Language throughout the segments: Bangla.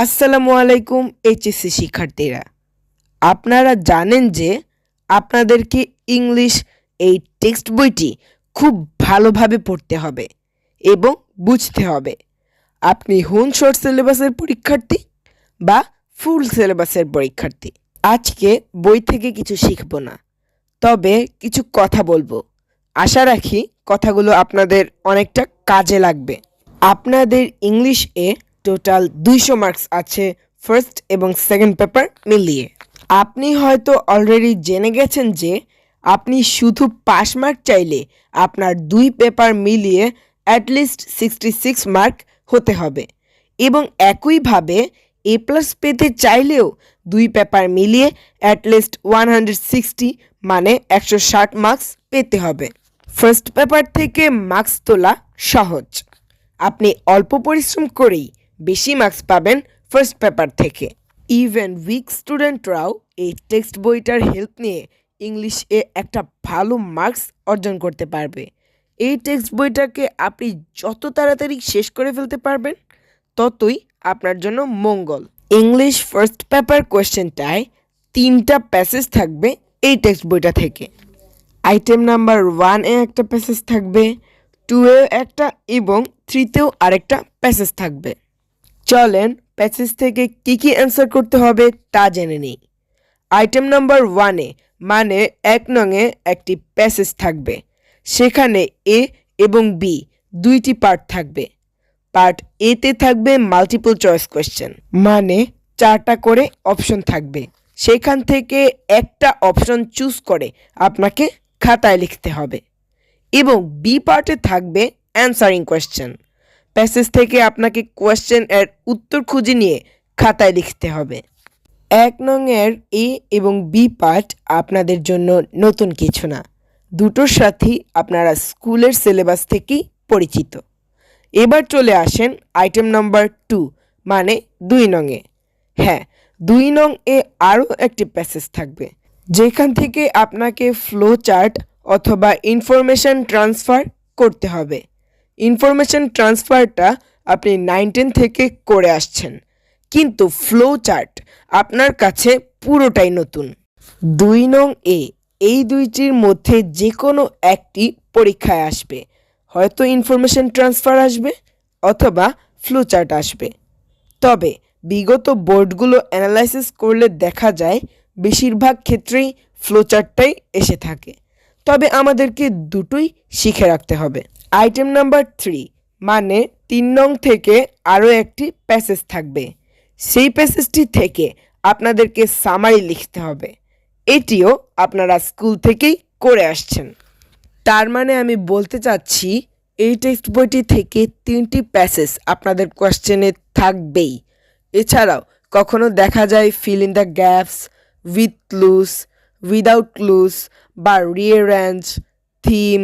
আসসালামু আলাইকুম এইচএসসি শিক্ষার্থীরা। আপনারা জানেন যে আপনাদেরকে ইংলিশ এই টেক্সট বইটি খুব ভালোভাবে পড়তে হবে এবং বুঝতে হবে। আপনি হুন শর্ট সিলেবাসের পরীক্ষার্থী বা ফুল সিলেবাসের পরীক্ষার্থী। আজকে বই থেকে কিছু শিখব না, তবে কিছু কথা বলব। আশা রাখি কথাগুলো আপনাদের অনেকটা কাজে লাগবে। আপনাদের ইংলিশ এ টোটাল দুইশো মার্কস আছে ফার্স্ট এবং সেকেন্ড পেপার মিলিয়ে। আপনি হয়তো অলরেডি জেনে গেছেন যে আপনি শুধু পাস মার্ক চাইলে আপনার দুই পেপার মিলিয়ে অ্যাটলিস্ট সিক্সটি সিক্স মার্ক হতে হবে এবং একইভাবে এ প্লাস পেতে চাইলেও দুই পেপার মিলিয়ে অ্যাটলিস্ট ওয়ান হান্ড্রেড সিক্সটি মানে একশো ষাট মার্কস পেতে হবে। ফার্স্ট পেপার থেকে মার্কস তোলা সহজ। আপনি অল্প পরিশ্রম করেই বেশি মার্কস পাবেন ফার্স্ট পেপার থেকে। ইভেন উইক স্টুডেন্টরাও এই টেক্সট বইটার হেল্প নিয়ে ইংলিশ এ একটা ভালো মার্কস অর্জন করতে পারবে। এই টেক্সট বইটাকে আপনি যত তাড়াতাড়ি শেষ করে ফেলতে পারবেন, ততই আপনার জন্য মঙ্গল। ইংলিশ ফার্স্ট পেপার কোয়েশ্চেনটায় তিনটা প্যাসেজ থাকবে এই টেক্সট বইটা থেকে। আইটেম নাম্বার ওয়ানে একটা প্যাসেজ থাকবে টু এ একটা এবং থ্রিতেও আরেকটা প্যাসেজ থাকবে। চলেন প্যাসেজ থেকে কি কি অ্যান্সার করতে হবে তা জেনে নিই। আইটেম নাম্বার ওয়ানে মানে এক নঙে একটি প্যাসেজ থাকবে। সেখানে এ এবং বি দুইটি পার্ট থাকবে। পার্ট এতে থাকবে মাল্টিপল চয়েস কোয়েশ্চেন মানে চারটা করে অপশন থাকবে। সেখান থেকে একটা অপশন চুজ করে আপনাকে খাতায় লিখতে হবে। এবং বি পার্টে থাকবে অ্যান্সারিং কোয়েশ্চেন প্যাসেজ থেকে আপনাকে কোয়েশ্চেন এর উত্তর খুঁজে নিয়ে খাতায় লিখতে হবে। এক নং এর এ এবং বি পার্ট আপনাদের জন্য নতুন কিছু না। দুটোর সাথেই আপনারা স্কুলের সিলেবাস থেকেই পরিচিত। এবার চলে আসেন আইটেম নাম্বার টু মানে দুই নংয়ে হ্যাঁ দুই নং এ আরও একটি প্যাসেজ থাকবে। যেখান থেকে আপনাকে ফ্লো চার্ট অথবা ইনফরমেশন ট্রান্সফার করতে হবে। ইনফরমেশন ট্রান্সফারটা আপনি নাইনটিন থেকে করে আসছেন। কিন্তু ফ্লো চার্ট আপনার কাছে পুরোটাই নতুন। দুই নং এ, এই দুইটির মধ্যে যে কোনো একটি পরীক্ষায় আসবে। হয়তো ইনফরমেশন ট্রান্সফার আসবে অথবা ফ্লো চার্ট আসবে। তবে বিগত বোর্ডগুলো অ্যানালাইসিস করলে দেখা যায় বেশিরভাগ ক্ষেত্রেই ফ্লোচার্টটাই এসে থাকে। তবে আমাদেরকে দুটোই শিখে রাখতে হবে। আইটেম নাম্বার থ্রি মানে তিন নং থেকে আরও একটি প্যাসেজ থাকবে। সেই প্যাসেজটি থেকে আপনাদেরকে সামারি লিখতে হবে। এটিও আপনারা স্কুল থেকেই করে আসছেন। তার মানে আমি বলতে চাচ্ছি, এই টেক্সট বইটি থেকে তিনটি প্যাসেজ আপনাদের কোয়েশ্চেনে থাকবেই। এছাড়াও কখনো দেখা যায় fill in the gaps with clues without clues বা রিয়ারেঞ্জ থিম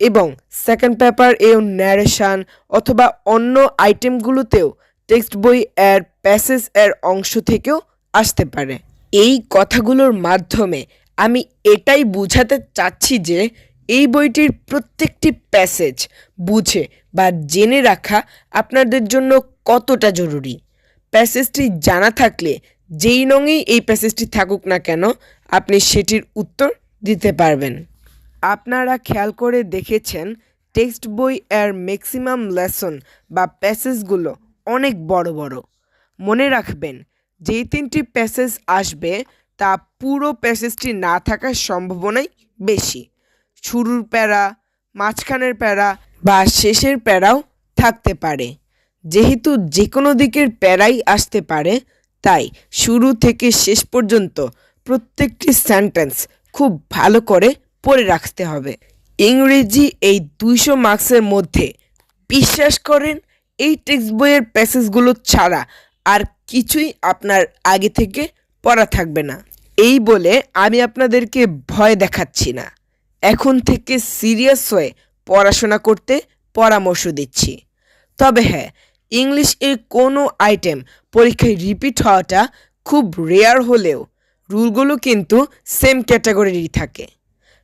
এবং সেকেন্ড পেপার এও ন্যারেশন অথবা অন্য আইটেমগুলোতেও টেক্সট বই এর প্যাসেজ এর অংশ থেকেও আসতে পারে। এই কথাগুলোর মাধ্যমে আমি এটাই বোঝাতে চাচ্ছি যে এই বইটির প্রত্যেকটি প্যাসেজ বুঝে বা জেনে রাখা আপনাদের জন্য কতটা জরুরি। প্যাসেজটি জানা থাকলে যেই নঙেই এই প্যাসেজটি থাকুক না কেন, আপনি সেটির উত্তর দিতে পারবেন। আপনারা খেয়াল করে দেখেছেন, টেক্সট বই এর ম্যাক্সিমাম লেসন বা প্যাসেজগুলো অনেক বড় বড়। মনে রাখবেন, যেই তিনটি প্যাসেজ আসবে, তা পুরো প্যাসেজটি না থাকার সম্ভাবনাই বেশি। শুরুর প্যারা, মাঝখানের প্যারা বা শেষের প্যারাও থাকতে পারে। যেহেতু যে কোনো দিকের প্যারাই আসতে পারে, তাই শুরু থেকে শেষ পর্যন্ত প্রত্যেকটি সেন্টেন্স খুব ভালো করে পড়ে রাখতে হবে। ইংরেজি এই দুইশো মার্কসের মধ্যে বিশ্বাস করেন, এই টেক্সট বইয়ের প্যাসেজগুলো ছাড়া আর কিছুই আপনার আগে থেকে পড়া থাকবে না। এই বলে আমি আপনাদেরকে ভয় দেখাচ্ছি না। এখন থেকে সিরিয়াস হয়ে পড়াশোনা করতে পরামর্শ দিচ্ছি। তবে হ্যাঁ ইংলিশ এর কোনো আইটেম পরীক্ষায় রিপিট হওয়াটা খুব রেয়ার হলেও রুলগুলো কিন্তু সেম ক্যাটাগরিরই থাকে।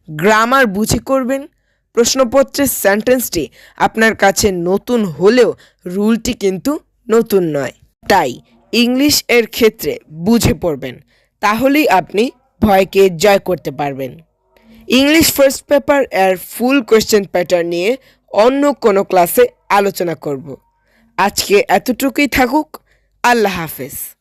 গ্রামার বুঝে করবেন। প্রশ্নপত্রের সেন্টেন্সটি আপনার কাছে নতুন হলেও রুলটি কিন্তু নতুন নয়। তাই ইংলিশ এর ক্ষেত্রে বুঝে পড়বেন। তাহলেই আপনি ভয়কে জয় করতে পারবেন। ইংলিশ ফার্স্ট পেপার এর ফুল কোয়েশ্চেন প্যাটার্ন নিয়ে অন্য কোনো ক্লাসে আলোচনা করব। আজকে এতটুকুই থাকুক। আল্লাহ হাফেজ।